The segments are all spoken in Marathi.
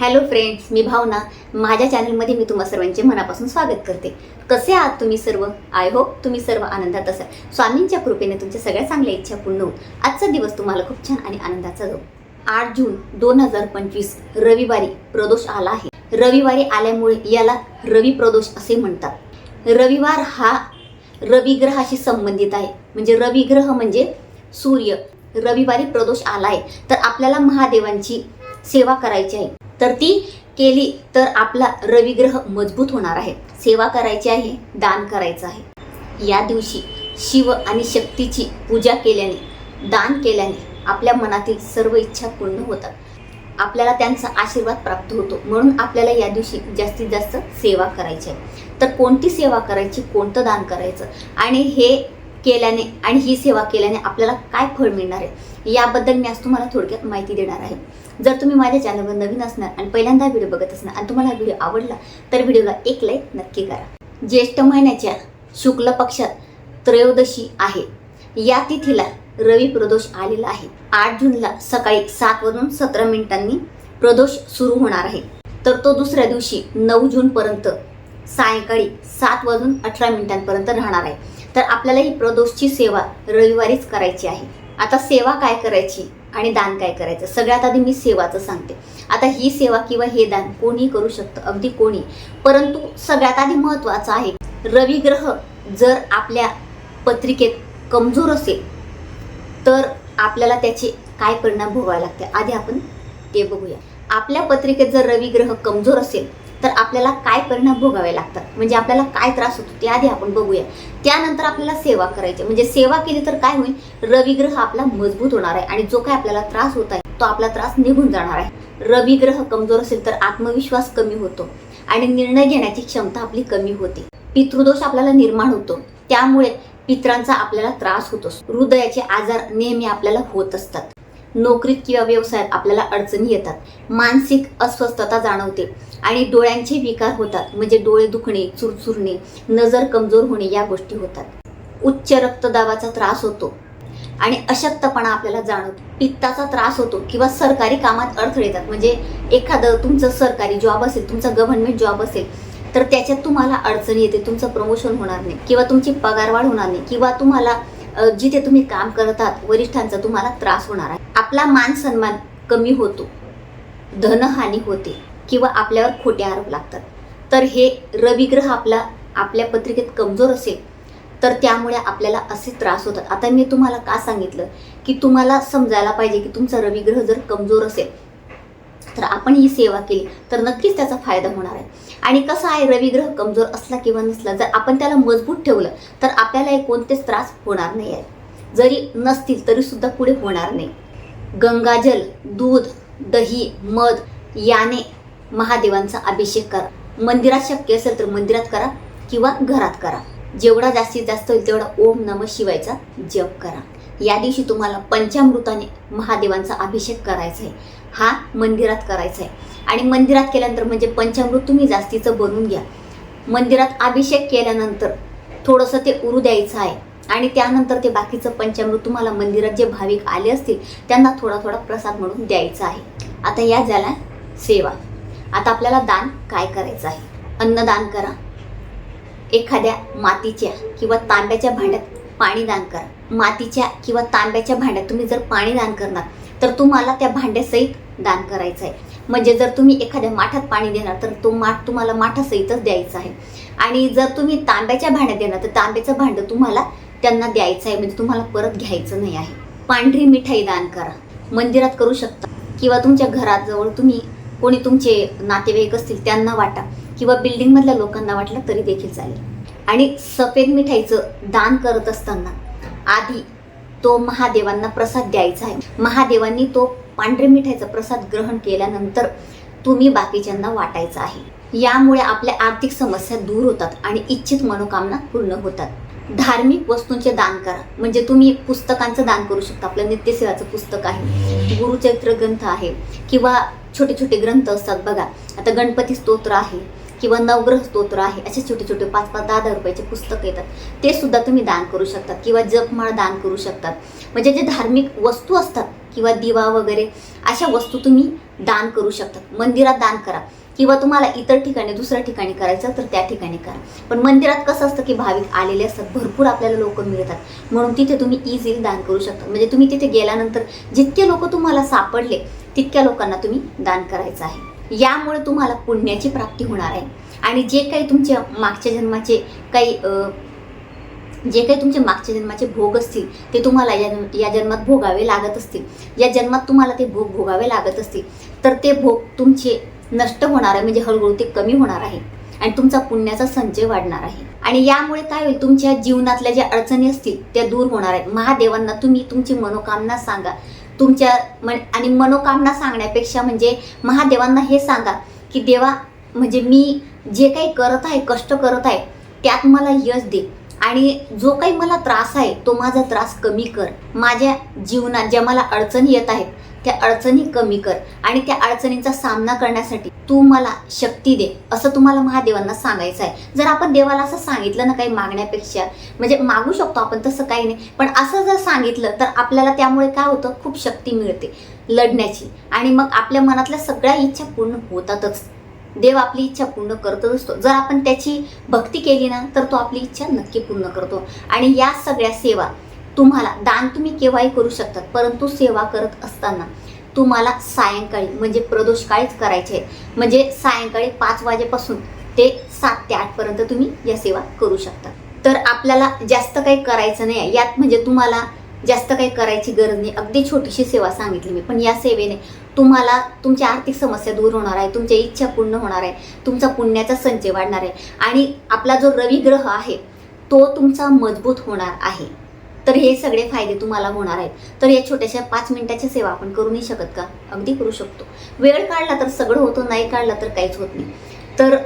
हॅलो फ्रेंड्स मी भावना. माझ्या चॅनलमध्ये मी तुम्हा सर्वांचे मनापासून स्वागत करते. कसे आहात तुम्ही सर्व? आय होप तुम्ही सर्व आनंदात असाल. स्वामींच्या कृपेने तुमच्या सगळ्या चांगल्या इच्छा पूर्ण होऊन आजचा दिवस तुम्हाला खूप छान आणि आनंदाचा जाऊ. आठ जून दोन हजार पंचवीस रविवारी प्रदोष आला आहे. रविवारी आल्यामुळे याला रवी प्रदोष असे म्हणतात. रविवार हा रवी ग्रहाशी संबंधित आहे. म्हणजे रवी ग्रह म्हणजे सूर्य. रविवारी प्रदोष आला आहे. तर आपल्याला महादेवांची सेवा करायची आहे. तर ती केली तर आपला रविग्रह मजबूत होणार आहे. सेवा करायची आहे दान करायचं आहे. या दिवशी शिव आणि शक्तीची पूजा केल्याने दान केल्याने आपल्या मनातील सर्व इच्छा पूर्ण होतात. आपल्याला त्यांचा आशीर्वाद प्राप्त होतो. म्हणून आपल्याला या दिवशी जास्तीत जास्त सेवा करायची आहे. तर कोणती सेवा करायची कोणतं दान करायचं? आणि हे केल्याने आणि ही सेवा केल्याने आपल्याला काय फळ मिळणार आहे? याबद्दल मी आज तुम्हाला थोडक्यात माहिती देणार आहे. जर तुम्ही माझ्या चॅनलवर नवीन असणार आणि पहिल्यांदा व्हिडिओ बघत असणार आणि तुम्हाला हा व्हिडिओ आवडला तर व्हिडिओला एक लाईक नक्की करा. ज्येष्ठ महिन्याच्या शुक्ल पक्षात त्रयोदशी आहे. या तिथीला रवी प्रदोष आलेला आहे. आठ जूनला सकाळी सात वाजून सतरा मिनिटांनी प्रदोष सुरू होणार आहे. तर तो दुसऱ्या दिवशी नऊ जूनपर्यंत सायंकाळी सात वाजून अठरा मिनिटांपर्यंत राहणार आहे. तर आपल्याला ही प्रदोषची सेवा रविवारीच करायची आहे. आता सेवा काय करायची? आणि दान काय करायचं? सगळ्यात आधी मी सेवाचं सांगते. आता ही सेवा किंवा हे दान कोणी करू शकतं अगदी कोणी परंतु सगळ्यात आधी महत्त्वाचं आहे रवी ग्रह जर आपल्या पत्रिकेत कमजोर असेल तर आपल्याला त्याचे काय परिणाम भोगावे लागते आधी आपण ते बघूया. आपल्या पत्रिकेत जर रवी ग्रह कमजोर असेल तर आपल्याला काय परिणाम भोगावे लागतात? म्हणजे आपल्याला काय त्रास होतो? ते आधी आपण बघूया. त्यानंतर आपल्याला सेवा करायची म्हणजे सेवा केली तर काय होईल? रविग्रह आपला मजबूत होणार आहे आणि जो काय आपल्याला त्रास होत आहे तो आपला त्रास निघून जाणार आहे. रविग्रह कमजोर असेल तर आत्मविश्वास कमी होतो आणि निर्णय घेण्याची क्षमता आपली कमी होते. पितृदोष आपल्याला निर्माण होतो. त्यामुळे पित्रांचा आपल्याला त्रास होतो. हृदयाचे आजार नेहमी आपल्याला होत असतात. नोकरीत किंवा व्यवसायात आपल्याला अडचणी येतात. मानसिक अस्वस्थता जाणवते आणि डोळ्यांचे विकार होतात म्हणजे डोळे दुखणे चुरचुरणे नजर कमजोर होणे या गोष्टी होतात. उच्च रक्तदाबाचा त्रास होतो आणि अशक्तपणा आपल्याला जाणवतो. पित्ताचा त्रास होतो किंवा सरकारी कामात अडथळे येतात म्हणजे एखादं तुमचं सरकारी जॉब असेल तुमचा गव्हर्नमेंट जॉब असेल तर त्याच्यात तुम्हाला अडचणी येते तुमचं प्रमोशन होणार नाही किंवा तुमची पगारवाढ होणार नाही किंवा तुम्हाला जिथे तुम्ही काम करत आहात वरिष्ठांचा तुम्हाला त्रास होणार आहे. आपला मान सन्मान कमी होतो धनहानी होते किंवा आपल्यावर खोटे आरोप लागतात. तर हे रविग्रह आपला आपल्या पत्रिकेत कमजोर असेल तर त्यामुळे आपल्याला असे त्रास होतात. आता मी तुम्हाला का सांगितलं? की तुम्हाला समजायला पाहिजे की तुमचा रविग्रह जर कमजोर असेल तर आपण ही सेवा केली तर नक्कीच त्याचा फायदा होणार आहे. आणि कसं आहे रविग्रह कमजोर असला किंवा नसला जर आपण त्याला मजबूत ठेवलं तर आपल्याला हे कोणतेच त्रास होणार नाही आहे. जरी नसतील तरी सुद्धा पुढे होणार नाही. गंगाजल दूध दही मध याने महादेवांचा अभिषेक करा. मंदिरात शक्य असेल तर मंदिरात करा किंवा घरात करा. जेवढा जास्तीत जास्त होईल तेवढा ओम नम शिवायचा जप करा. या दिवशी तुम्हाला पंचामृताने महादेवांचा अभिषेक करायचा आहे. हा मंदिरात करायचा आहे. आणि मंदिरात केल्यानंतर म्हणजे पंचामृत तुम्ही जास्तीचं बनवून घ्या. मंदिरात अभिषेक केल्यानंतर थोडंसं ते उरू द्यायचं आहे आणि त्यानंतर ते बाकीचं पंचामृत तुम्हाला मंदिरात जे भाविक आले असतील त्यांना थोडा थोडा प्रसाद म्हणून द्यायचा आहे. आता या झाला सेवा. आता आपल्याला दान काय करायचं आहे? अन्नदान करा. एखाद्या मातीच्या किंवा तांब्याच्या भांड्यात पाणी दान करा. मातीच्या किंवा तांब्याच्या भांड्यात तुम्ही जर पाणी दान करणार तर तुम्हाला त्या भांड्यासहित दान करायचं आहे. म्हणजे जर तुम्ही एखाद्या माठात पाणी देणार तर तो माठ तुम्हाला माठासहितच द्यायचा आहे. आणि जर तुम्ही तांब्याच्या भांड्यात देणार तर तांब्याचं भांडं तुम्हाला त्यांना द्यायचं आहे म्हणजे तुम्हाला परत घ्यायचं नाही आहे. पांढरी मिठाई दान करा. मंदिरात करू शकता. किंवा तुमच्या घराजवळ तुम्ही कोणी तुमचे नातेवाईक असतील त्यांना वाटा. किंवा बिल्डिंगमधल्या लोकांना वाटलं तरी देखील चालेल. आणि सफेद मिठाईचं दान करत असताना आधी तो महादेवांना प्रसाद द्यायचा आहे. महादेवांनी तो पांढरे मिठाईचा प्रसाद ग्रहण केल्यानंतर तुम्ही बाकीच्यांना वाटायचं आहे. यामुळे आपल्या आर्थिक समस्या दूर होतात आणि इच्छित मनोकामना पूर्ण होतात. धार्मिक वस्तूंचे दान करा. म्हणजे तुम्ही पुस्तकांचं दान करू शकता. आपलं नित्यसेवाचं पुस्तक आहे. गुरुचरित्र ग्रंथ आहे. किंवा छोटे छोटे ग्रंथ असतात बघा. आता गणपती स्तोत्र आहे. किंवा नवग्रह स्तोत्र आहे. असे छोटे छोटे पाच पाच दहा दहा रुपयाचे पुस्तक येतात. ते सुद्धा तुम्ही दान करू शकतात. किंवा जपमाळ दान करू शकतात. म्हणजे जे धार्मिक वस्तू असतात किंवा दिवा वगैरे अशा वस्तू तुम्ही दान करू शकता. मंदिरात दान करा. किंवा तुम्हाला इतर ठिकाणी दुसऱ्या ठिकाणी करायचं तर त्या ठिकाणी करा. पण मंदिरात कसं असतं की भाविक आलेले असतात भरपूर आपल्याला लोक मिळतात. म्हणून तिथे तुम्ही इझिली दान करू शकता. म्हणजे तुम्ही तिथे गेल्यानंतर जितके लोक तुम्हाला सापडले तितक्या लोकांना तुम्ही दान करायचं आहे. यामुळे तुम्हाला पुण्याची प्राप्ती होणार आहे. आणि जे काही तुमच्या मागच्या जन्माचे काही जे काही तुमचे मागच्या जन्माचे भोग असतील ते तुम्हाला या या जन्मात भोगावे लागत असतील. या जन्मात तुम्हाला ते भोग भोगावे लागत असतील. तर ते भोग तुमचे नष्ट होणार आहे म्हणजे हळूहळू ते कमी होणार आहे आणि तुमचा पुण्याचा संचय वाढणार आहे. आणि यामुळे काय होईल तुमच्या जीवनातल्या ज्या अडचणी असतील त्या दूर होणार आहेत. महादेवांना तुम्ही तुमची मनोकामना सांगा. तुमच्या मन आणि मनोकामना सांगण्यापेक्षा म्हणजे महादेवांना हे सांगा की देवा म्हणजे मी जे काही करत आहे कष्ट करत आहे त्यात मला यश दे. आणि जो काही मला त्रास आहे तो माझा त्रास कमी कर. माझ्या जीवनात ज्या मला अडचणी येत आहेत त्या अडचणी कमी कर. आणि त्या अडचणींचा सामना करण्यासाठी तू मला शक्ती दे असं तुम्हाला महादेवांना सांगायचं आहे. जर आपण देवाला असं सांगितलं ना काही मागण्यापेक्षा म्हणजे मागू शकतो आपण तसं काही नाही. पण असं जर सांगितलं तर आपल्याला त्यामुळे काय होतं? खूप शक्ती मिळते लढण्याची. आणि मग आपल्या मनातल्या सगळ्या इच्छा पूर्ण होतातच. देव आपली इच्छा पूर्ण करतच असतो जर आपण त्याची भक्ती केली ना तर तो आपली इच्छा नक्की पूर्ण करतो. आणि या सगळ्या सेवा तुम्हाला दान तुम्ही केव्हाही करू शकतात परंतु सेवा करत असताना तुम्हाला सायंकाळी म्हणजे प्रदोषकाळीच करायचे आहेत. म्हणजे सायंकाळी पाच वाजेपासून ते सात ते आठपर्यंत तुम्ही या सेवा करू शकता. तर आपल्याला जास्त काही करायचं नाही. आहे यात म्हणजे तुम्हाला जास्त काही करायची गरज नाही. अगदी छोटीशी सेवा सांगितली मी. पण या सेवेने तुम्हाला तुमच्या आर्थिक समस्या दूर होणार आहे तुमच्या इच्छा पूर्ण होणार आहे तुमचा पुण्याचा संचय वाढणार आहे आणि आपला जो रवी ग्रह आहे तो तुमचा मजबूत होणार आहे. तर हे सगळे फायदे तुम्हाला होणार आहेत. तर या छोट्याशा पाच मिनिटाच्या सेवा आपण करू नाही शकत का? अगदी करू शकतो. वेळ काढला तर सगळं होतं नाही काढला तर काहीच होत नाही. तर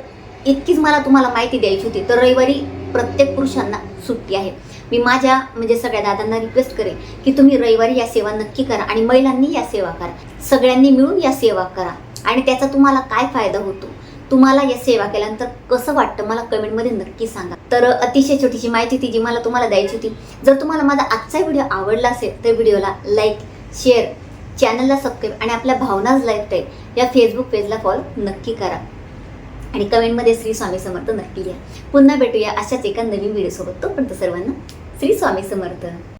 इतकीच मला तुम्हाला माहिती द्यायची होती. तर रविवारी प्रत्येक पुरुषांना सुट्टी आहे. मी माझ्या म्हणजे सगळ्या दादांना रिक्वेस्ट करेन की तुम्ही रविवारी या सेवा नक्की करा आणि महिलांनी या सेवा करा. सगळ्यांनी मिळून या सेवा करा. आणि त्याचा तुम्हाला काय फायदा होतो? तुम्हाला या सेवा केल्यानंतर कसं वाटतं? मला कमेंटमध्ये नक्की सांगा. तर अतिशय छोटीशी माहिती ती जी मला तुम्हाला द्यायची होती. जर तुम्हाला माझा आजचा व्हिडिओ आवडला असेल तर व्हिडिओला लाईक शेअर चॅनलला सबस्क्राईब आणि आपल्या भावनाज लाईफस्टाईल या फेसबुक पेजला फॉलो नक्की करा. आणि कमेंटमध्ये श्री स्वामी समर्थ नक्की लिहा. पुन्हा भेटूया अशाच एका नवीन व्हिडिओसोबत. तोपर्यंत सर्वांना श्री स्वामी समर्थ.